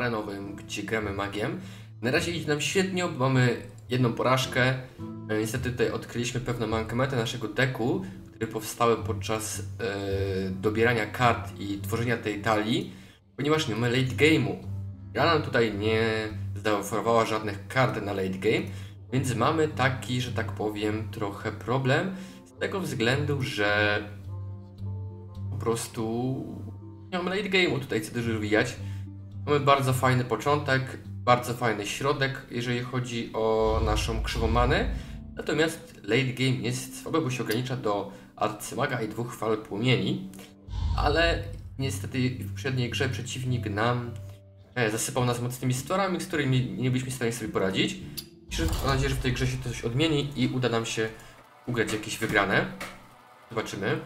arenowym, gdzie gramy magiem. Na razie idzie nam świetnie, mamy jedną porażkę. E, Niestety tutaj odkryliśmy pewne mankamenty naszego deku, które powstały podczas e, dobierania kart i tworzenia tej talii, ponieważ nie mamy late game'u. Gra tutaj nie zaoferowała żadnych kart na late game, więc mamy taki, że tak powiem, trochę problem z tego względu, że po prostu nie mamy late game'u tutaj co dużo rozwijać. Mamy bardzo fajny początek, bardzo fajny środek, jeżeli chodzi o naszą krzywą manę. Natomiast late game jest słaby, bo się ogranicza do arcymaga i dwóch fal płomieni. Ale niestety w poprzedniej grze przeciwnik nam e, zasypał nas mocnymi storami, z którymi nie byliśmy w stanie sobie poradzić. Mam nadzieję, że w tej grze się coś odmieni i uda nam się ugrać jakieś wygrane. Zobaczymy.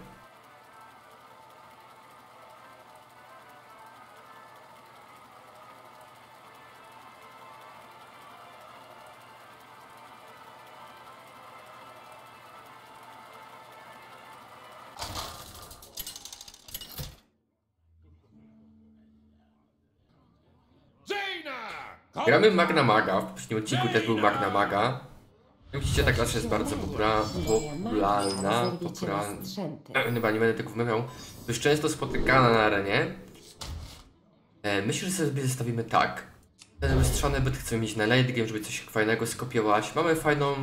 Gramy Magna Maga, w poprzednim odcinku też był Magna Maga. Jak widzicie, ta klasa jest bardzo popula popularna, popularna, chyba nie będę tego wymawiał, dość często spotykana na arenie. E, myślę, że sobie zestawimy tak. Ten wystrzany byt chcemy mieć na late game, żeby coś fajnego skopiować. Mamy fajną,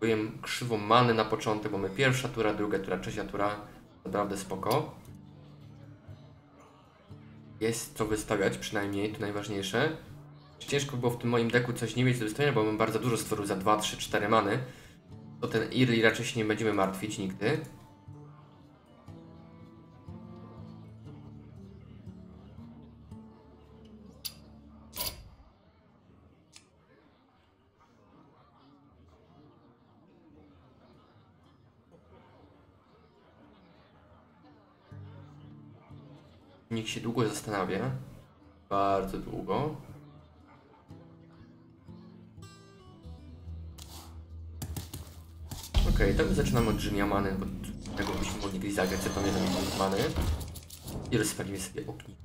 powiem, krzywą many na początek. Mamy pierwsza tura, druga tura, trzecia tura. Naprawdę spoko. Jest co wystawiać, przynajmniej, to najważniejsze. Ciężko było w tym moim deku coś nie mieć do wystawienia, bo mam bardzo dużo stworzył za 2, 3, 4 many. To ten Irli raczej się nie będziemy martwić nigdy. Niech się długo zastanawia. Bardzo długo. Okej, to my zaczynamy od Dżinia Many, bo tego byśmy mogli gdzieś zagrać, co pamiętam z Many. I rozpalimy sobie okni.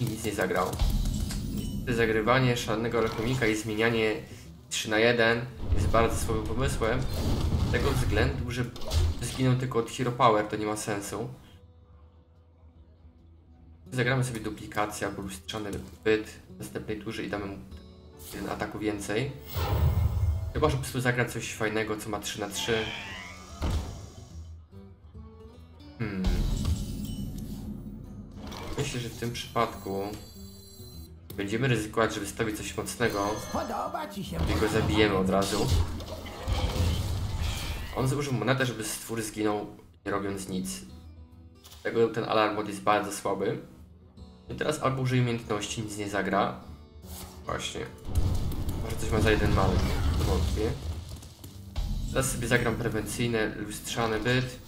I nic nie zagrał. Zagrywanie szalonego alchemika i zmienianie 3 na 1 jest bardzo słabym pomysłem. Z tego względu, że zginął tylko od Hero Power, to nie ma sensu. Zagramy sobie duplikację albo lustrzany byt w następnej turze i damy mu jeden ataku więcej. Chyba, że po prostu zagra coś fajnego, co ma 3 na 3 Hmm. Myślę, że w tym przypadku będziemy ryzykować, że wystawi coś mocnego i go zabijemy od razu. On zużył monetę, żeby stwór zginął nie robiąc nic. Tego ten alarm mod jest bardzo słaby. I teraz albo użyję umiejętności, nic nie zagra. Właśnie. Może coś ma za jeden mały. Wątpię. Teraz sobie zagram prewencyjny, lustrzany byt.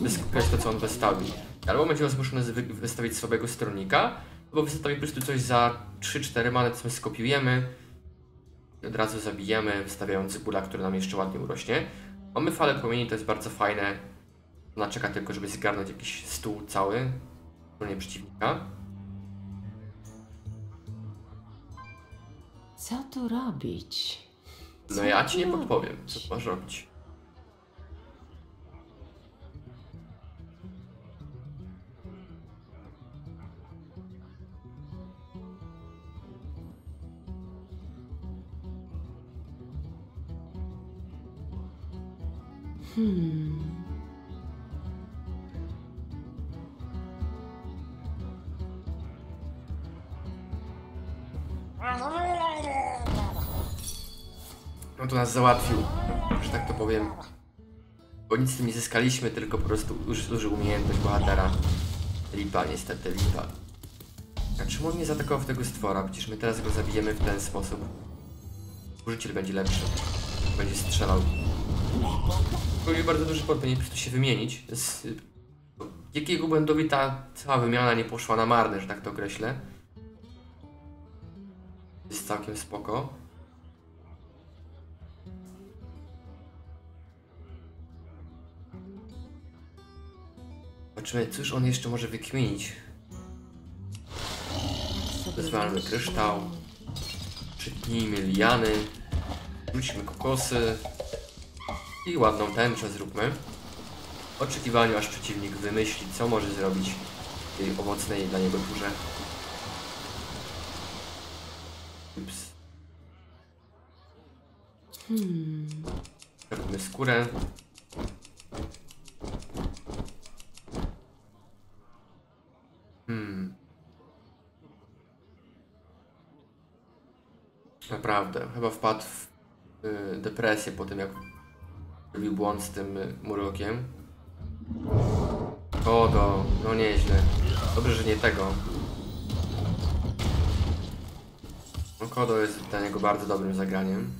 By skupiać to, co on wystawi. Albo będzie zmuszony wystawić słabego stronnika, albo wystawi po prostu coś za 3-4 many, co my skopiujemy. I od razu zabijemy, wystawiając bula, który nam jeszcze ładnie urośnie. Mamy falę płomieni, to jest bardzo fajne. Ona czeka tylko, żeby zgarnąć jakiś stół cały stronie przeciwnika. Co tu robić? No Co ja tu ci nie podpowiem, co masz robić. Hmm. No to nas załatwił, że tak to powiem. Bo nic z tym nie zyskaliśmy, tylko po prostu uży- użył umiejętność bohatera. Lipa, niestety, lipa. A czemu on nie zaatakował tego stwora? Przecież my teraz go zabijemy w ten sposób. Użyciel będzie lepszy. Będzie strzelał. Robi bardzo duży podmiot, po prostu się wymienić. Z jakiego y, błędowi ta cała wymiana nie poszła na marne, że tak to określę. Jest całkiem spoko. Zobaczymy, cóż on jeszcze może wykminić. Wezwalmy kryształ. Przytnijmy liany. Rzućmy kokosy. I ładną tęczę zróbmy. W oczekiwaniu aż przeciwnik wymyśli, co może zrobić w tej owocnej dla niego turze. Ups. Hmm. Robimy skórę. Hmm. Naprawdę, chyba wpadł w y, depresję po tym, jak robił błąd z tym y, murlokiem. Kogo? No nieźle. Dobrze, że nie tego. No Kodo jest dla niego bardzo dobrym zagraniem.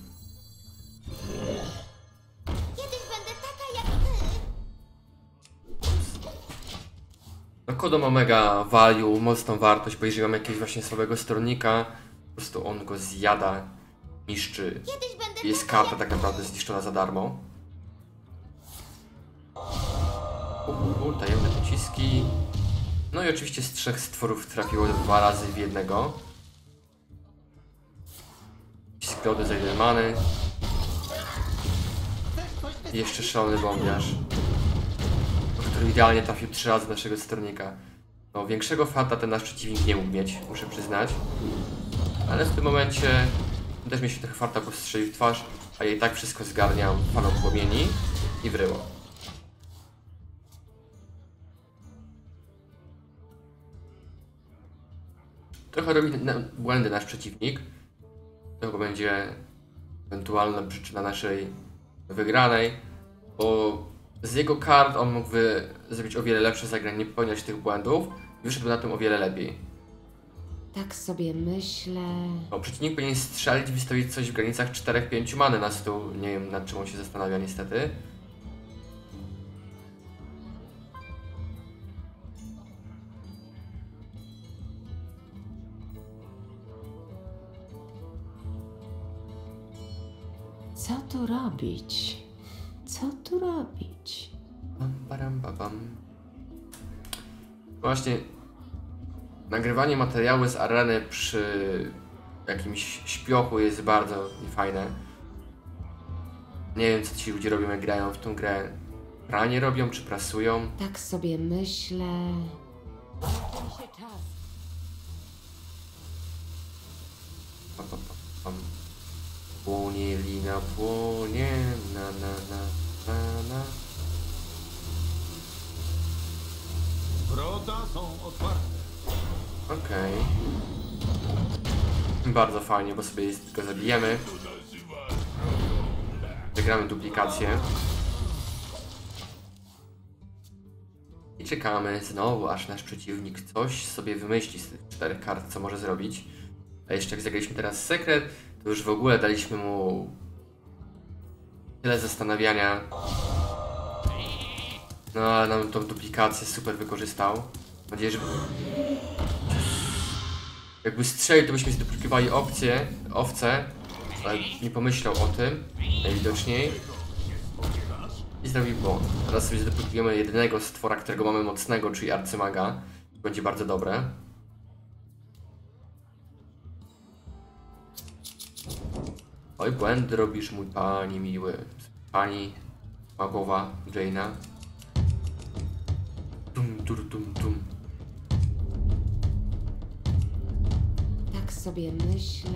Kiedyś będę taka jak ty. No Kodo ma mega value, mocną wartość, bo jeżeli mam jakiegoś właśnie słabego stronnika, po prostu on go zjada, niszczy. Jest karta tak naprawdę zniszczona za darmo. Tajemne pociski. No i oczywiście z trzech stworów trafiło dwa razy w jednego. Pocisk lody za jeden many. I jeszcze szalony bombiarz. Który idealnie trafił trzy razy naszego stronnika. No, większego fata ten nasz przeciwnik nie mógł mieć, muszę przyznać. Ale w tym momencie też mi się trochę farta postrzelił w twarz, a i tak wszystko zgarniam falą płomieni i wryło. Trochę robi na błędy nasz przeciwnik. To będzie ewentualna przyczyna naszej wygranej, bo z jego kart on mógłby zrobić o wiele lepsze zagranie, nie popełniać tych błędów i wyszedł na tym o wiele lepiej. Tak sobie myślę. No, przeciwnik powinien strzelić wystawić coś w granicach 4-5 many na stół. Nie wiem nad czym on się zastanawia niestety. Tu robić? Co tu robić? Pa, pam. Właśnie nagrywanie materiału z areny przy jakimś śpiochu jest bardzo niefajne. Nie wiem co ci ludzie robią jak grają w tą grę. Pranie robią czy prasują? Tak sobie myślę. Pam, Płonie lina, płonie, na na na na na. Wrota są otwarte. Okej. Bardzo fajnie, bo sobie go zabijemy. Wygramy duplikację. I czekamy znowu, aż nasz przeciwnik coś sobie wymyśli z tych czterech kart, co może zrobić. A jeszcze jak zagraliśmy teraz sekret, to już w ogóle daliśmy mu tyle zastanawiania. No ale nam tą duplikację super wykorzystał. Mam nadzieję, że jakby strzelił, to byśmy zduplikowali opcję, owce, ale nie pomyślał o tym, najwidoczniej. I zrobił błąd. Teraz sobie zduplikujemy jedynego stwora, którego mamy mocnego, czyli arcymaga. Będzie bardzo dobre. Oj, błędy robisz, mój pani miły. Pani magowa Jaina. Tum, tur, tum, tum. Tak sobie myślę.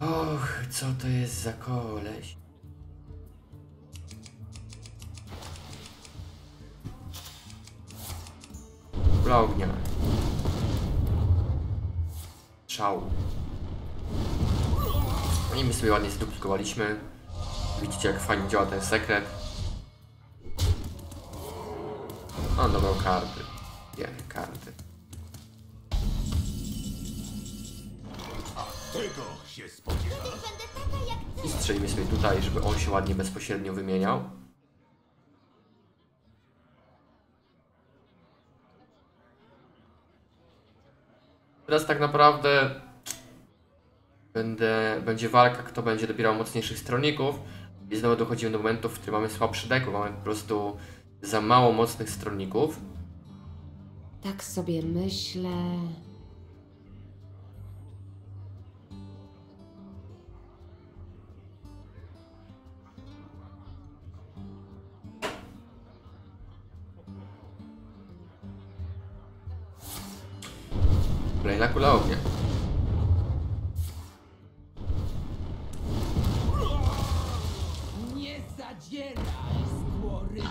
Och, co to jest za koleś? Kula ognia. Szał. No i my sobie ładnie zduplikowaliśmy. Widzicie jak fajnie działa ten sekret. Dobrał karty. Nie, karty. Tego się spodziewasz? będę taka jak ty. I strzelimy sobie tutaj, żeby on się ładnie bezpośrednio wymieniał. Teraz tak naprawdę będę, będzie walka, kto będzie dobierał mocniejszych stronników. I znowu dochodzimy do momentów, w którym mamy słabszy deck, bo mamy po prostu za mało mocnych stronników. Tak sobie myślę. Kolejna kula ognia. Nie zadzieraj, skłoryjo!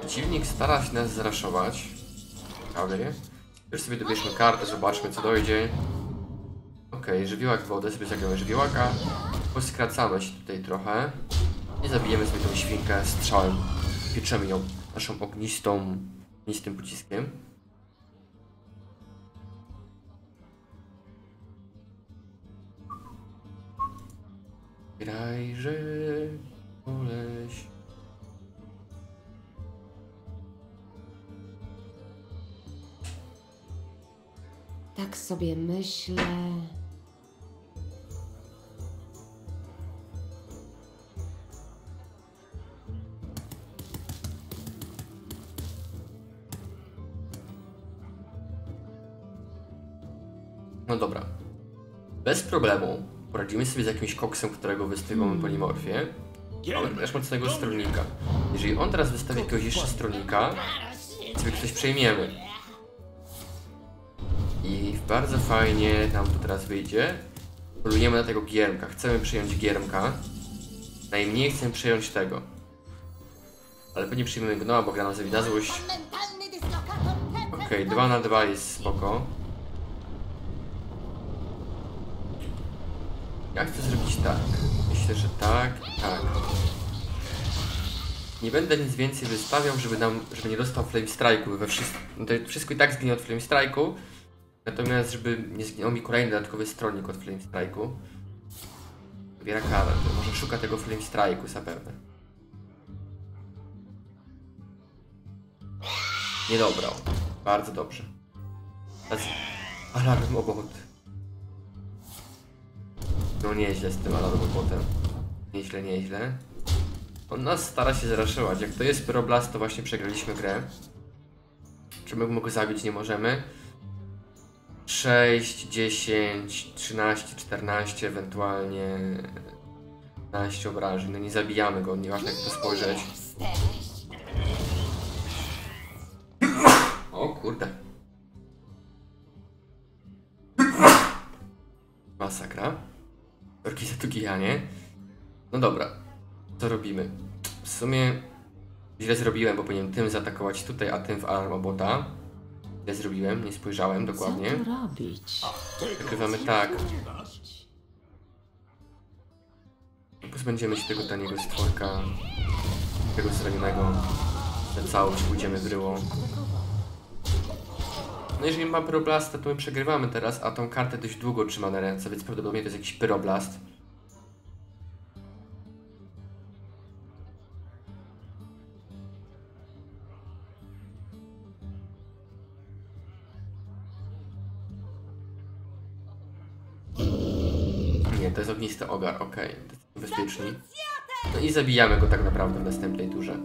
Przeciwnik stara się nas zraszować. Ciekawie. Już sobie dobierzmy kartę, zobaczmy co dojdzie. Okej, żywiołak wodę, sobie zagramy żywiołaka. Poskracamy się tutaj trochę. I zabijemy sobie tą świnkę strzałem. Pieczemy ją naszą ognistą, ognistym pociskiem. Grajże, koleś. Tak sobie myślę. No dobra. Bez problemu poradzimy sobie z jakimś koksem, którego wystawimy polimorfię. Mamy też mocnego stronnika. Jeżeli on teraz wystawi jakiegoś jeszcze stronnika, sobie ktoś przejmiemy. I bardzo fajnie nam to teraz wyjdzie. Polujemy na tego giermka. Chcemy przyjąć giermka. Najmniej chcemy przyjąć tego. Ale pewnie przyjmiemy gnoa, bo gra nam złość. Mentalny dyslokator TC. Okej, 2 na 2 jest spoko. Ja chcę zrobić tak. Myślę, że tak, tak. Nie będę nic więcej wystawiał, żeby nam, żeby nie dostał Flame Strike'u we wszystkim. To wszystko i tak zginie od Flame Strike'u. Natomiast, żeby nie zginął mi kolejny dodatkowy stronnik od Flame Strike'u. Wybiera karę, to może szuka tego Flame Strike'u zapewne. Nie. Bardzo dobrze. Alarm obot. No nieźle z tym alarm obotem. Nieźle, nieźle. On nas stara się zraszować. Jak to jest Pyroblast, to właśnie przegraliśmy grę. Czy my go zabić nie możemy? 6, 10, 13, 14, ewentualnie 15 obrażeń. No nie zabijamy go, nieważne jak to spojrzeć. O kurde. Masakra. Gijanie. No dobra. Co robimy? W sumie źle zrobiłem, bo powinienem tym zaatakować tutaj, a tym w alarmobota. Źle zrobiłem, nie spojrzałem dokładnie. Co robić? Wygrywamy tak. Pozbędziemy się tego taniego stworka. Tego zranionego. Na całość pójdziemy w ryło. No jeżeli ma pyroblasta, to my przegrywamy teraz, a tą kartę dość długo trzyma na ręce, więc prawdopodobnie to jest jakiś pyroblast. To jest ognisty ogar, okej. Okay. Bezpieczni. No i zabijamy go tak naprawdę w następnej turze.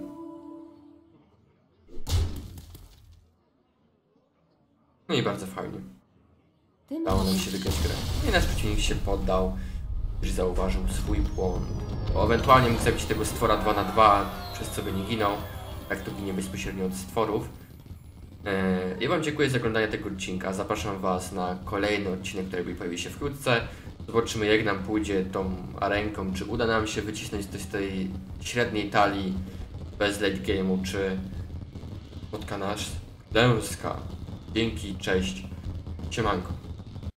No i bardzo fajnie. Dało nam się wygrać grę. No I nasz przeciwnik się poddał, gdyż zauważył swój błąd. Bo ewentualnie mógł zabić tego stwora 2 na 2 przez co by nie ginął. Tak to ginie bezpośrednio od stworów. Eee, Ja Wam dziękuję za oglądanie tego odcinka. Zapraszam Was na kolejny odcinek, który pojawi się wkrótce. Zobaczymy jak nam pójdzie tą arenką, czy uda nam się wycisnąć coś z tej średniej talii bez late game'u, czy spotka nas klęska. Dzięki, cześć, siemanko.